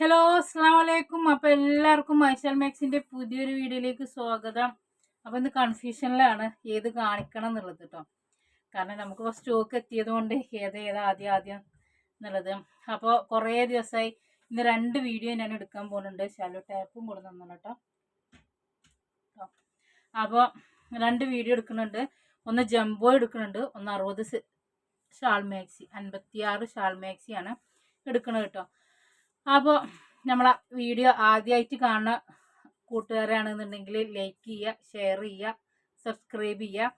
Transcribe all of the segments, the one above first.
Hello അസ്സാം വലൈക്കും അപ്പോൾ എല്ലാവർക്കും മൈസൽ മാക്സിന്റെ പുതിയൊരു വീഡിയോയിലേക്ക് സ്വാഗതം. അപ്പോൾ ഇന്ന് കൺഫ്യൂഷനിലാണ് ഏത് കാണിക്കണം എന്നുള്ളത് കേട്ടോ കാരണം നമുക്ക് സ്റ്റോക്ക് എത്തിയത് കൊണ്ട് ഏത് ഏതാ ആദ്യം ആദ്യം എന്നുള്ളത്. അപ്പോൾ കുറേ ദിവസമായി ഇന്ന് രണ്ട് വീഡിയോ ഞാൻ എടുക്കാൻ പോകുന്നുണ്ട്. ശാലോ ടാപ്പും കൂടെ തന്നു കേട്ടോ അപ്പോൾ രണ്ട് വീഡിയോ എടുക്കുന്നുണ്ട്. ഒന്ന് ജംബോ എടുക്കുന്നുണ്ട്. ഒന്ന് അറുപത് ഷാൾ മാക്സി. അൻപത്തിയാറ് ഷാൾ മാക്സിയാണ് എടുക്കുന്നത് കേട്ടോ അപ്പോൾ നമ്മളെ വീഡിയോ ആദ്യമായിട്ട് കാണുന്ന കൂട്ടുകാരാണെന്നുണ്ടെങ്കിൽ ലൈക്ക് ചെയ്യുക ഷെയർ ചെയ്യുക സബ്സ്ക്രൈബ് ചെയ്യുക.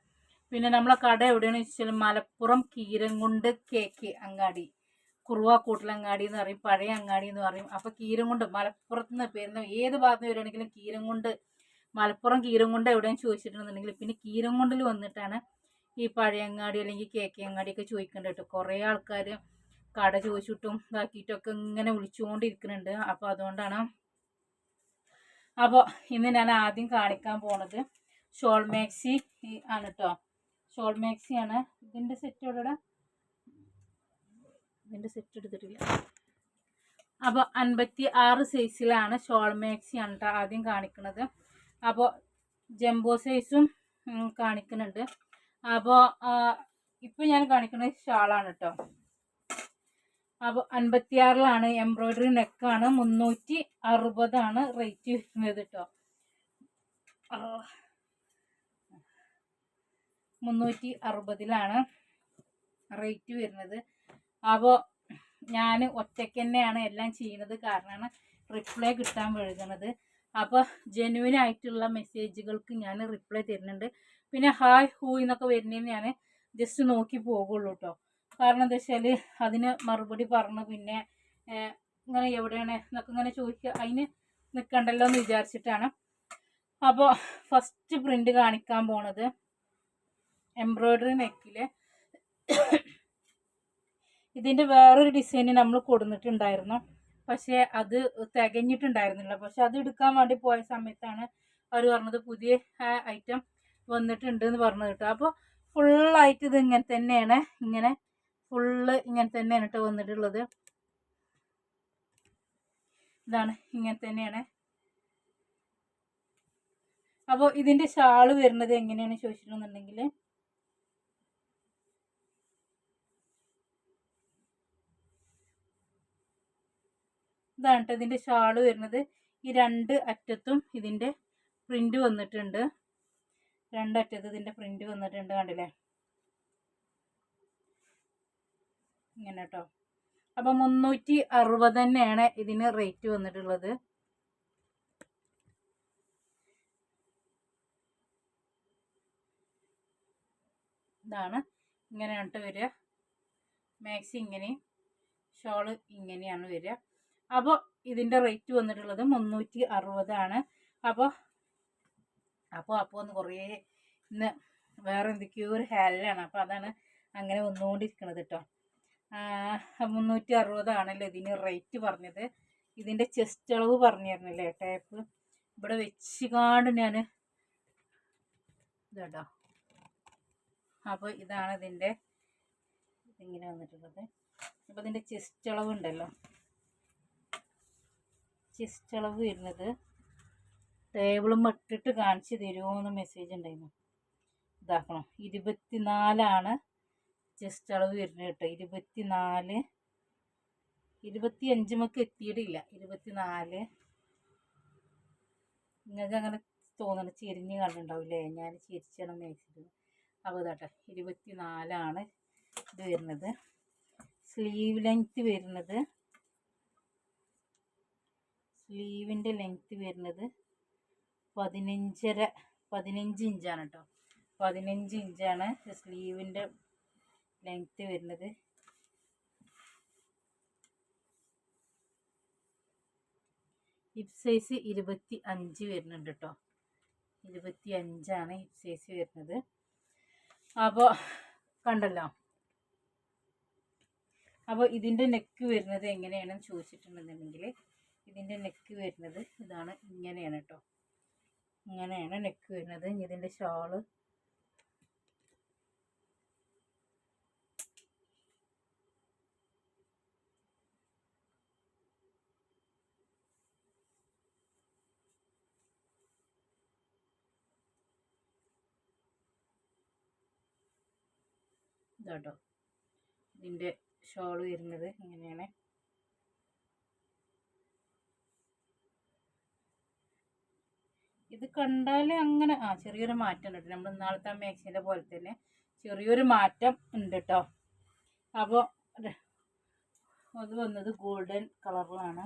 പിന്നെ നമ്മളെ കട എവിടെയാണെന്ന് വെച്ചാൽ മലപ്പുറം കീരംകുണ്ട് കേക്ക് അങ്ങാടി. കുറുവ കൂട്ടലങ്ങാടി എന്ന് പറയും പഴയ അങ്ങാടി എന്ന് പറയും. അപ്പോൾ കീരംകുണ്ട് മലപ്പുറത്ത് നിന്ന് പേരുന്ന ഏത് ഭാഗത്ത് നിന്ന് വരികയാണെങ്കിലും കീരംകുണ്ട് മലപ്പുറം കീരംകുണ്ട് എവിടെയും ചോദിച്ചിട്ടുണ്ടെന്നുണ്ടെങ്കിൽ പിന്നെ കീരംകുണ്ടിൽ വന്നിട്ടാണ് ഈ പഴയ അങ്ങാടി അല്ലെങ്കിൽ കേക്ക് അങ്ങാടിയൊക്കെ ചോദിക്കേണ്ടത് കേട്ടോ. കുറേ ആൾക്കാർ കട ചോദിച്ചിട്ടും ഇതാക്കിയിട്ടൊക്കെ ഇങ്ങനെ വിളിച്ചുകൊണ്ടിരിക്കുന്നുണ്ട്. അപ്പോൾ അതുകൊണ്ടാണ് അപ്പോൾ ഇന്ന് ഞാൻ ആദ്യം കാണിക്കാൻ പോണത് ഷോൾ മാക്സി ആണ് കേട്ടോ ഷോൾ മാക്സി ആണ്. ഇതിന്റെ സെറ്റ് ഇവിടെ ഇതിന്റെ സെറ്റ് എടുത്തിട്ടില്ല. അപ്പോൾ അൻപത്തി ആറ് സൈസിലാണ് ഷോൾ മാക്സി ആണ് കേട്ടോ ആദ്യം കാണിക്കുന്നത് അപ്പോൾ ജംബോ സൈസും കാണിക്കുന്നുണ്ട്. അപ്പോൾ ഇപ്പോൾ ഞാൻ കാണിക്കുന്നത് ഷാളാണ് കേട്ടോ അപ്പോൾ അൻപത്തിയാറിലാണ് എംബ്രോയ്ഡറി നെക്കാണ് മുന്നൂറ്റി അറുപതാണ് റേറ്റ് വരുന്നത് കേട്ടോ മുന്നൂറ്റി അറുപതിലാണ് റേറ്റ് വരുന്നത്. അപ്പോൾ ഞാൻ ഒറ്റയ്ക്ക് തന്നെയാണ് എല്ലാം ചെയ്യുന്നത്. കാരണമാണ് റിപ്ലൈ കിട്ടാൻ വഴുകണത്. അപ്പോൾ ജെനുവിൻ ആയിട്ടുള്ള മെസ്സേജുകൾക്ക് ഞാൻ റിപ്ലൈ തരുന്നുണ്ട്. പിന്നെ ഹായ് ഹൂ എന്നൊക്കെ വരുന്നതിന് ഞാൻ ജസ്റ്റ് നോക്കി പോകുള്ളൂ കേട്ടോ കാരണം എന്താ വെച്ചാൽ അതിന് മറുപടി പറഞ്ഞു. പിന്നെ ഇങ്ങനെ എവിടെയാണ് എന്നൊക്കെ ഇങ്ങനെ ചോദിക്കുക. അതിന് നിൽക്കണ്ടല്ലോ എന്ന് വിചാരിച്ചിട്ടാണ്. അപ്പോൾ ഫസ്റ്റ് പ്രിന്റ് കാണിക്കാൻ പോണത് എംബ്രോയ്ഡറി നെക്കിൽ ഇതിന്റെ വേറൊരു ഡിസൈന് നമ്മൾ കൊടുത്തിട്ടുണ്ടായിരുന്നു പക്ഷേ അത് തികഞ്ഞിട്ടുണ്ടായിരുന്നില്ല. പക്ഷെ അത് എടുക്കാൻ വേണ്ടി പോയ സമയത്താണ് അവർ പറഞ്ഞത് പുതിയ ഐറ്റം വന്നിട്ടുണ്ട് എന്ന് പറഞ്ഞു കേട്ടോ. അപ്പോൾ ഫുള്ളായിട്ട് ഇത് ഇങ്ങനെ തന്നെയാണ് ഇങ്ങനെ ഫുള്ള് ഇങ്ങനെ തന്നെയാണ് കേട്ടോ വന്നിട്ടുള്ളത്. ഇതാണ് ഇങ്ങനെ തന്നെയാണ്. അപ്പോൾ ഇതിന്റെ ഷാൾ വരുന്നത് എങ്ങനെയാണ് ചോദിച്ചിട്ടുണ്ടെന്നുണ്ടെങ്കിൽ ഇതാണ് കേട്ടോ ഇതിന്റെ ഷാൾ വരുന്നത്. ഈ രണ്ട് അറ്റത്തും ഇതിന്റെ പ്രിന്റ് വന്നിട്ടുണ്ട്. രണ്ടറ്റത്ത് ഇതിന്റെ പ്രിന്റ് വന്നിട്ടുണ്ട് കണ്ടില്ലേ? ഇങ്ങനെ കേട്ടോ അപ്പം മുന്നൂറ്റി അറുപത് തന്നെയാണ് ഇതിന് റേറ്റ് വന്നിട്ടുള്ളത്. ഇതാണ്. ഇങ്ങനെയാണ് വരിക മാക്സി ഇങ്ങനെയും ഷോൾ ഇങ്ങനെയാണ് വരിക അപ്പോൾ ഇതിന്റെ റേറ്റ് വന്നിട്ടുള്ളത് മുന്നൂറ്റി അറുപതാണ് അപ്പോൾ അപ്പോൾ അപ്പോൾ ഒന്ന് കുറേ ഇന്ന് വേറെ എന്തൊക്കെയോ ഒരു ഹാലാണ് അപ്പോൾ അതാണ് അങ്ങനെ വന്നുകൊണ്ടിരിക്കുന്നത് കേട്ടോ മുന്നൂറ്റി അറുപതാണല്ലോ ഇതിന് റേറ്റ് പറഞ്ഞത്. ഇതിന്റെ ചെസ്റ്റ് അളവ് പറഞ്ഞിരുന്നില്ലേ ടേപ്പ് ഇവിടെ വെച്ചുകാണ്ട് ഞാൻ ഇതാ അപ്പോൾ ഇതാണ് ഇതിന്റെ ഇതിങ്ങനെ വന്നിട്ടുള്ളത്? അപ്പോൾ ഇതിന്റെ ചെസ്റ്റ് അളവ് ഉണ്ടല്ലോ. ചെസ്റ്റ് അളവ് വരുന്നത് ടേബിളും ഇട്ടിട്ട് കാണിച്ച് തരുമോ എന്ന് മെസ്സേജ് ഉണ്ടായിരുന്നു ഇതാക്കണം. ഇരുപത്തിനാലാണ് ചെസ്റ്റ് അളവ് വരുന്നത് കേട്ടോ. ഇരുപത്തി നാല് ഇരുപത്തി അഞ്ചുമൊക്കെ എത്തിയിട്ടില്ല. ഇരുപത്തി നാല് നിങ്ങൾക്ക് അങ്ങനെ തോന്നണം ചെരിഞ്ഞ് കണ്ടുണ്ടാവില്ലേ ഞാൻ ചിരിച്ചാണ് മേടിച്ചത് അപ്പോൾ ഇതാട്ടെ ഇരുപത്തി നാലാണ് ഇത് വരുന്നത്. സ്ലീവ് ലെങ്ത്ത് വരുന്നത്. സ്ലീവിന്റെ ലെങ്ത്ത് വരുന്നത് പതിനഞ്ചര പതിനഞ്ച് ഇഞ്ചാണ് കേട്ടോ. പതിനഞ്ച് ഇഞ്ചാണ് സ്ലീവിന്റെ ലെങ്ത്ത് വരുന്നത്. ഹിപ്പ് സൈസ് ഇരുപത്തി അഞ്ച് വരുന്നുണ്ട് കേട്ടോ ഇരുപത്തി അഞ്ചാണ് ഹിപ്പ് സൈസ് വരുന്നത്. അപ്പോൾ കണ്ടല്ലോ? അപ്പോൾ ഇതിന്റെ നെക്ക് വരുന്നത് എങ്ങനെയാണെന്ന് ചോദിച്ചിട്ടുണ്ടെന്നുണ്ടെങ്കിൽ ഇതിന്റെ നെക്ക് വരുന്നത് ഇതാണ് ഇങ്ങനെയാണ് കേട്ടോ ഇങ്ങനെയാണ് നെക്ക് വരുന്നത്. ഇതിന്റെ ഷാൾ ഇതാട്ടോ. ഇതിന്റെ ഷോൾ വരുന്നത് ഇങ്ങനെയാണ്. ഇത് കണ്ടാൽ അങ്ങനെ ആ ചെറിയൊരു മാറ്റം ഉണ്ട് നമ്മൾ ഇന്നാളത്തെ മാക്സിന്റെ പോലെ തന്നെ ചെറിയൊരു മാറ്റം ഉണ്ട് കേട്ടോ. അപ്പോൾ അത് വന്നത് ഗോൾഡൻ കളറിലാണ്.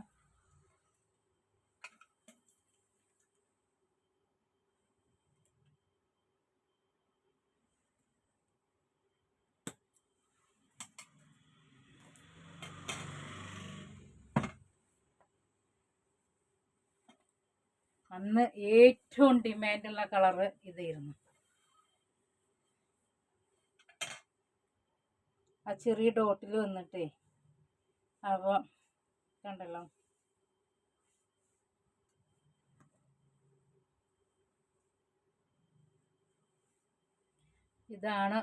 അന്ന് ഏറ്റവും ഡിമാൻഡുള്ള കളറ് ഇതായിരുന്നു. ആ ചെറിയ ഡോട്ടിൽ വന്നിട്ടേ അപ്പോൾ കണ്ടല്ലോ. ഇതാണ്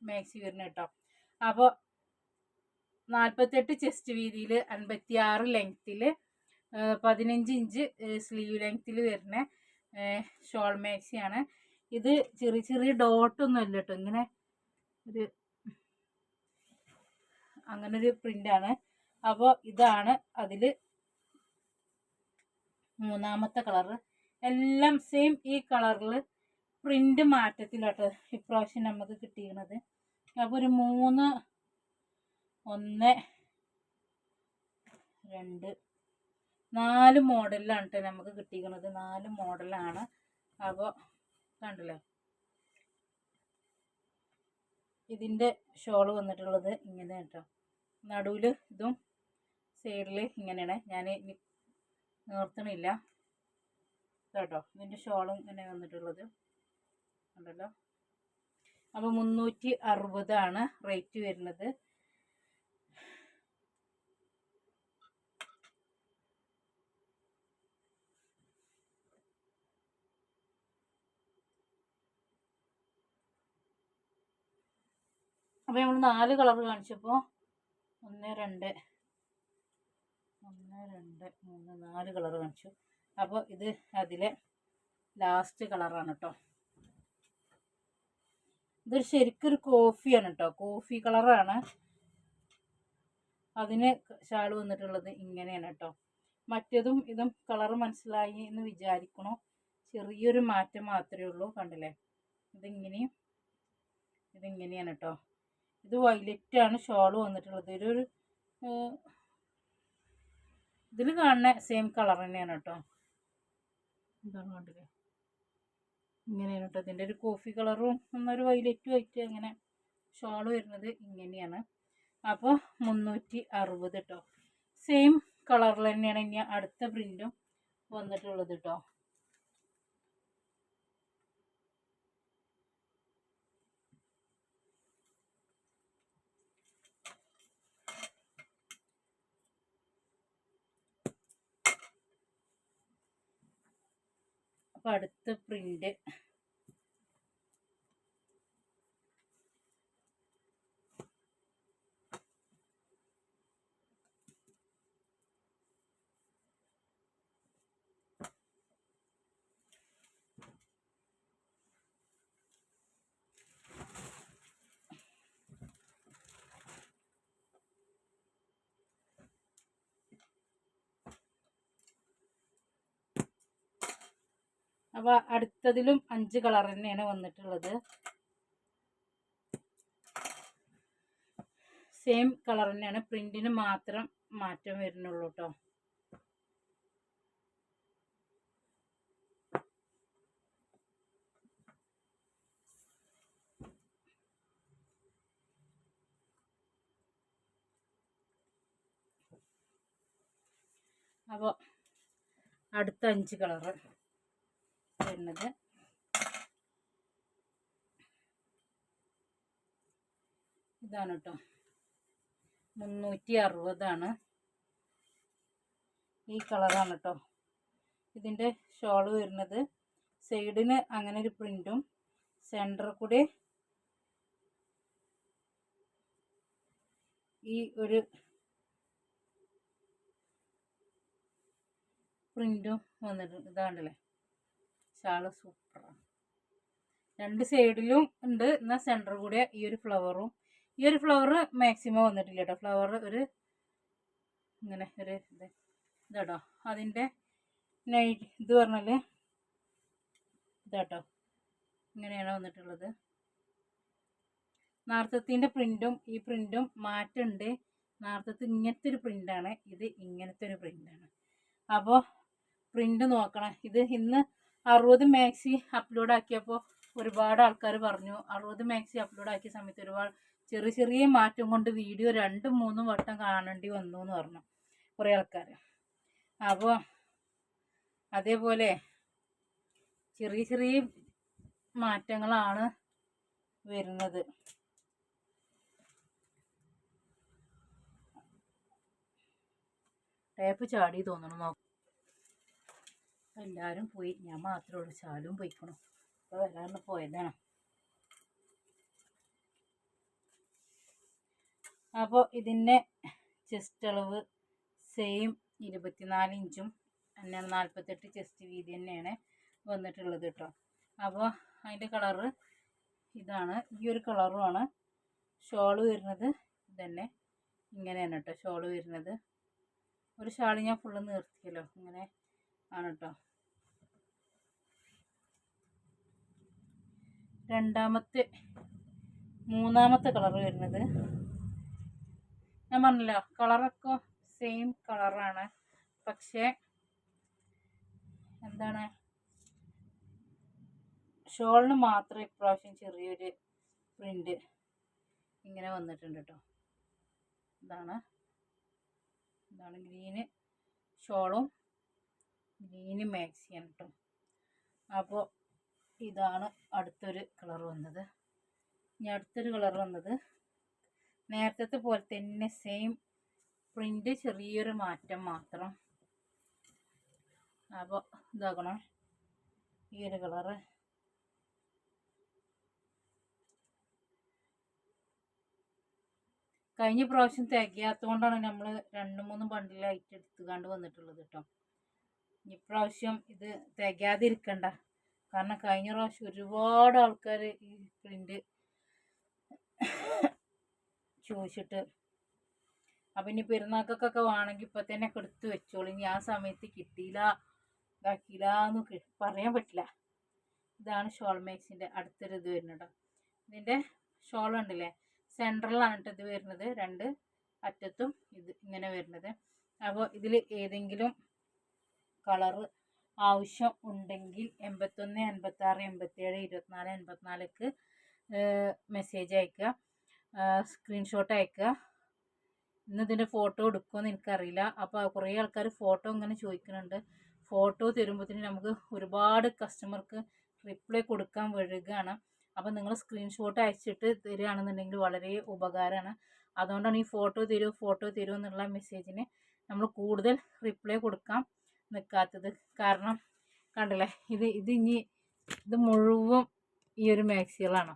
മാക്സി വരുന്നത് കേട്ടോ. അപ്പോൾ നാൽപ്പത്തെട്ട് ചെസ്റ്റ് വീതിയിൽ അൻപത്തി ആറ് ലെങ്ത്തിൽ പതിനഞ്ച് ഇഞ്ച് സ്ലീവ് ലെങ്ത്തിൽ വരുന്ന ഷോൾ മാക്സിയാണ് ഇത് ചെറിയ ചെറിയ ഡോട്ടൊന്നും അല്ല കേട്ടോ ഇങ്ങനെ ഒരു അങ്ങനെ ഒരു പ്രിന്റാണ് അപ്പോൾ ഇതാണ് അതിൽ മൂന്നാമത്തെ കളറ് എല്ലാം സെയിം ഈ കളറിൽ പ്രിന്റ് മാറ്റത്തിലാട്ടോ ഇപ്രാവശ്യം നമുക്ക് കിട്ടിയിരുന്നത് അപ്പോൾ ഒരു മൂന്ന് ഒന്ന് രണ്ട് നാല് മോഡലിലാണ് കേട്ടോ നമുക്ക് കിട്ടിയിരിക്കുന്നത്. നാല് മോഡലാണ്. അപ്പോൾ കണ്ടല്ലോ? ഇതിന്റെ ഷോൾ വന്നിട്ടുള്ളത് ഇങ്ങനെ കേട്ടോ നടുവിൽ ഇതും സൈഡിൽ ഇങ്ങനെയാണ്. ഞാൻ നിർത്തണില്ല. കേട്ടോ? ഇതിന്റെ ഷോളും ഇങ്ങനെ വന്നിട്ടുള്ളത്. ഉണ്ടല്ലോ അപ്പോൾ മുന്നൂറ്റി അറുപതാണ് റേറ്റ് വരുന്നത്. അപ്പോൾ നമ്മൾ നാല് കളർ കാണിച്ചപ്പോൾ ഒന്ന് രണ്ട് ഒന്ന് രണ്ട് മൂന്ന് നാല് കളർ കാണിച്ചു. അപ്പോൾ ഇത് അതിലെ ലാസ്റ്റ് കളറാണ് കേട്ടോ ഇതൊരു ശരിക്കൊരു കോഫിയാണ് കേട്ടോ കോഫി കളറാണ് അതിന് ഷാൾ വന്നിട്ടുള്ളത് ഇങ്ങനെയാണ് കേട്ടോ മറ്റതും ഇതും കളർ മനസ്സിലായി എന്ന് വിചാരിക്കണോ. ചെറിയൊരു മാറ്റം മാത്രമേ ഉള്ളൂ കണ്ടില്ലേ? ഇതിങ്ങനെയും ഇതിങ്ങനെയാണ് കേട്ടോ ഇത് വൈലറ്റ് ആണ് ഷോൾ വന്നിട്ടുള്ളത്. ഇതൊരു ഇതിൽ കാണുന്ന സെയിം കളർ തന്നെയാണ് കേട്ടോ എന്താണ് കണ്ടില്ലേ? ഇങ്ങനെയാണ് കേട്ടോ ഇതിന്റെ ഒരു കോഫി കളറും എന്നൊരു വൈലറ്റ് വൈറ്റ് അങ്ങനെ ഷോൾ വരുന്നത് ഇങ്ങനെയാണ്. അപ്പോൾ മുന്നൂറ്റി അറുപത് കേട്ടോ സെയിം കളറിൽ തന്നെയാണ് ഇനി അടുത്ത പ്രിന്റും വന്നിട്ടുള്ളത് കേട്ടോ അപ്പോൾ അടുത്ത പ്രിന്റ് അപ്പോൾ അടുത്തതിലും അഞ്ച് കളർ തന്നെയാണ് വന്നിട്ടുള്ളത്. സെയിം കളർ തന്നെയാണ്. പ്രിന്റിന് മാത്രം മാറ്റം വരുന്നുള്ളൂ കേട്ടോ അപ്പോൾ അടുത്ത അഞ്ച് കളറ്. വരുന്നത്. ഇതാണ് കേട്ടോ മുന്നൂറ്റി അറുപതാണ് ഈ കളറാണ് കേട്ടോ ഇതിന്റെ ഷോൾ വരുന്നത്. സൈഡിന് അങ്ങനെ ഒരു പ്രിന്റും സെന്ററിൽ കൂടി ഈ ഒരു പ്രിന്റും വന്നിട്ടുണ്ട് ഇതാണ്ടല്ലേ ഷാൾ സൂപ്പറാണ് രണ്ട് സൈഡിലും ഉണ്ട്. എന്നാൽ സെന്റർ കൂടെ ഈ ഒരു ഫ്ലവറും ഈ ഒരു ഫ്ലവർ മാക്സിമം വന്നിട്ടില്ല കേട്ടോ ഫ്ലവർ ഒരു ഇങ്ങനെ ഒരു ഇത്. ഇതാട്ടോ. അതിന്റെ നൈറ്റ് ഇത് പറഞ്ഞാൽ ഇതാട്ടോ. ഇങ്ങനെയാണ് വന്നിട്ടുള്ളത്. നാർത്തത്തിന്റെ പ്രിന്റും ഈ പ്രിന്റും മാറ്റമുണ്ട് നാർത്തത്ത് ഇങ്ങനത്തെ ഒരു പ്രിന്റാണ് ഇത് ഇങ്ങനത്തെ ഒരു പ്രിന്റാണ് അപ്പോൾ പ്രിന്റ് നോക്കണം. ഇത് ഇന്ന് അറുപത് മാക്സി അപ്ലോഡ് ആക്കിയപ്പോൾ ഒരുപാട് ആൾക്കാർ പറഞ്ഞു. അറുപത് മാക്സി അപ്ലോഡ് ആക്കിയ സമയത്ത് ഒരുപാട് ചെറിയ ചെറിയ മാറ്റം കൊണ്ട് വീഡിയോ രണ്ടും മൂന്നും വട്ടം കാണേണ്ടി വന്നു എന്ന് പറഞ്ഞു കുറേ ആൾക്കാർ അപ്പോൾ അതേപോലെ ചെറിയ ചെറിയ മാറ്റങ്ങളാണ് വരുന്നത്. ടേപ്പ് ചാടി തോന്നണം നോക്കാം. എല്ലാവരും പോയി. ഞാൻ മാത്രമേ ഉള്ളൂ. ശാലും പോയിക്കണം. അപ്പോൾ വരാറിന് പോയതാണ്. അപ്പോൾ ഇതിന്റെ ചെസ്റ്റ് അളവ് സെയിം ഇരുപത്തിനാല് ഇഞ്ചും പിന്നെ നാൽപ്പത്തെട്ട് ചെസ്റ്റ് വീതി തന്നെയാണ് വന്നിട്ടുള്ളത് കേട്ടോ അപ്പോൾ അതിന്റെ കളറ് ഇതാണ്. ഈ ഒരു കളറുമാണ് ഷോൾ വരുന്നത് ഇതന്നെ. ഇങ്ങനെയാണ് കേട്ടോ ഷോൾ വരുന്നത്. ഒരു ഷാൾ ഞാൻ ഫുള്ള് നിർത്തിയല്ലോ. ഇങ്ങനെ ആണ് കേട്ടോ രണ്ടാമത്തെ മൂന്നാമത്തെ കളർ വരുന്നത്. ഞാൻ പറഞ്ഞല്ലോ കളറൊക്കെ സെയിം കളറാണ്. പക്ഷേ എന്താണ് ഷോളിന് മാത്രം ഇപ്രാവശ്യം ചെറിയൊരു പ്രിന്റ് ഇങ്ങനെ വന്നിട്ടുണ്ട് കേട്ടോ ഇതാണ് ഇതാണ് ഗ്രീന് ഷോളും ഗ്രീന് മാക്സിയാണ് കേട്ടോ അപ്പോൾ ഇതാണ് അടുത്തൊരു കളർ വന്നത്. ഇനി അടുത്തൊരു കളർ വന്നത് നേരത്തെ പോലെ തന്നെ സെയിം പ്രിന്റ് ചെറിയൊരു മാറ്റം മാത്രം. അപ്പോൾ ഇതാക്കണം. ഈ ഒരു കളറ് കഴിഞ്ഞ പ്രാവശ്യം തികയാത്തതുകൊണ്ടാണ് നമ്മൾ രണ്ട് മൂന്ന് ബണ്ടിലായിട്ട് എടുത്തുകൊണ്ട് വന്നിട്ടുള്ളത് കേട്ടോ ഇപ്രാവശ്യം ഇത് തികയാതിരിക്കണ്ട. കാരണം കഴിഞ്ഞ പ്രാവശ്യം ഒരുപാട് ആൾക്കാർ ഈ പ്രിന്റ് ചോദിച്ചിട്ട് അപ്പം ഇനി പെരുന്നാക്കൊക്കെ വേണമെങ്കിൽ ഇപ്പം തന്നെ എടുത്തു വെച്ചോളൂ. ഇനി ആ സമയത്ത് കിട്ടിയില്ല ഇതാക്കിയില്ല എന്ന് പറയാൻ പറ്റില്ല. ഇതാണ് ഷോൾ മേക്സിന്റെ അടുത്തൊരു ഇത് വരുന്നത് ഇതിന്റെ ഷോൾ ഉണ്ടല്ലേ സെൻട്രലാണ് ഇത് വരുന്നത്. രണ്ട് അറ്റത്തും ഇത് ഇങ്ങനെ വരുന്നത്. അപ്പോൾ ഇതിൽ ഏതെങ്കിലും കളറ് ആവശ്യം ഉണ്ടെങ്കിൽ എൺപത്തൊന്ന് എൺപത്താറ് എൺപത്തേഴ് ഇരുപത്തിനാല് എൺപത്തിനാലേക്ക് മെസ്സേജ് അയക്കുക. സ്ക്രീൻഷോട്ട് അയക്കുക. ഇന്ന് ഇതിന്റെ ഫോട്ടോ എടുക്കുമെന്ന് എനിക്കറിയില്ല. അപ്പോൾ കുറേ ആൾക്കാർ ഫോട്ടോ ഇങ്ങനെ ചോദിക്കുന്നുണ്ട്. ഫോട്ടോ തരുമ്പോഴത്തേന് നമുക്ക് ഒരുപാട് കസ്റ്റമർക്ക് റിപ്ലൈ കൊടുക്കാൻ വഴുകയാണ് അപ്പോൾ നിങ്ങൾ സ്ക്രീൻഷോട്ട് അയച്ചിട്ട് തരികയാണെന്നുണ്ടെങ്കിൽ വളരെ ഉപകാരമാണ്. അതുകൊണ്ടാണ് ഈ ഫോട്ടോ തരൂ ഫോട്ടോ തരൂ എന്നുള്ള മെസ്സേജിന് നമ്മൾ കൂടുതൽ റിപ്ലൈ കൊടുക്കാൻ നിൽക്കാത്തത് കാരണം കണ്ടില്ലേ? ഇത് ഇത് ഇനി ഇത് മുഴുവൻ ഈ ഒരു മാക്സികളാണ്.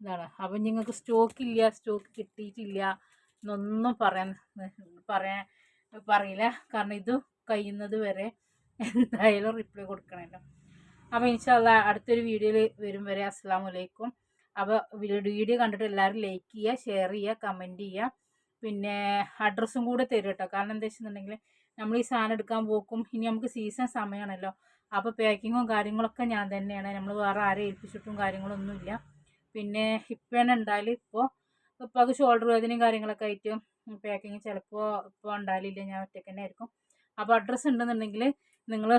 ഇതാണ്. അപ്പം നിങ്ങൾക്ക് സ്റ്റോക്ക് ഇല്ല സ്റ്റോക്ക് കിട്ടിയിട്ടില്ല എന്നൊന്നും പറയാൻ പറയാൻ പറയില്ല. കാരണം ഇത് കഴിയുന്നത് വരെ എന്തായാലും റിപ്ലൈ കൊടുക്കണമല്ലോ. അപ്പോൾ ഇൻഷാല്ല അടുത്തൊരു വീഡിയോയിൽ വരും വരെ. അസ്സാം വലൈക്കും അപ്പോൾ വീഡിയോ കണ്ടിട്ട് എല്ലാവരും ലൈക്ക് ചെയ്യുക ഷെയർ ചെയ്യുക കമന്റ് ചെയ്യുക. പിന്നെ അഡ്രസ്സും കൂടെ തരും കേട്ടോ കാരണം എന്താ വെച്ചിട്ടുണ്ടെങ്കിൽ നമ്മൾ ഈ സാധനം എടുക്കാൻ പോക്കും. ഇനി നമുക്ക് സീസൺ സമയമാണല്ലോ അപ്പോൾ പാക്കിങ്ങും കാര്യങ്ങളൊക്കെ ഞാൻ തന്നെയാണ്. നമ്മൾ വേറെ ആരെ ഏൽപ്പിച്ചിട്ടും കാര്യങ്ങളൊന്നുമില്ല. പിന്നെ ഇപ്പം ഉണ്ടായാലും ഇപ്പോൾ അത് ഷോൾഡർ വേദനയും കാര്യങ്ങളൊക്കെ ആയിട്ട് പാക്കിങ് ചിലപ്പോൾ ഇപ്പോൾ ഉണ്ടായില്ല ഞാൻ ഒറ്റയ്ക്ക് തന്നെ ആയിരിക്കും. അപ്പോൾ അഡ്രസ്സ് ഉണ്ടെന്നുണ്ടെങ്കിൽ നിങ്ങൾ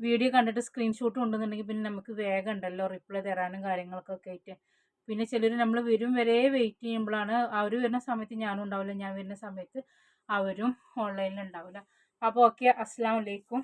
വീഡിയോ കണ്ടിട്ട് സ്ക്രീൻഷോട്ട് ഉണ്ടെന്നുണ്ടെങ്കിൽ പിന്നെ നമുക്ക് വേഗം ഉണ്ടല്ലോ റിപ്ലൈ തരാനും കാര്യങ്ങൾക്കൊക്കെ ആയിട്ട്. പിന്നെ ചിലർ നമ്മൾ വരും വരെ വെയിറ്റ് ചെയ്യുമ്പോഴാണ് അവർ വരുന്ന സമയത്ത് ഞാനും ഉണ്ടാവില്ല. ഞാൻ വരുന്ന സമയത്ത് അവരും ഓൺലൈനിൽ ഉണ്ടാവില്ല അപ്പോൾ ഓക്കെ അസ്സാം വലൈക്കും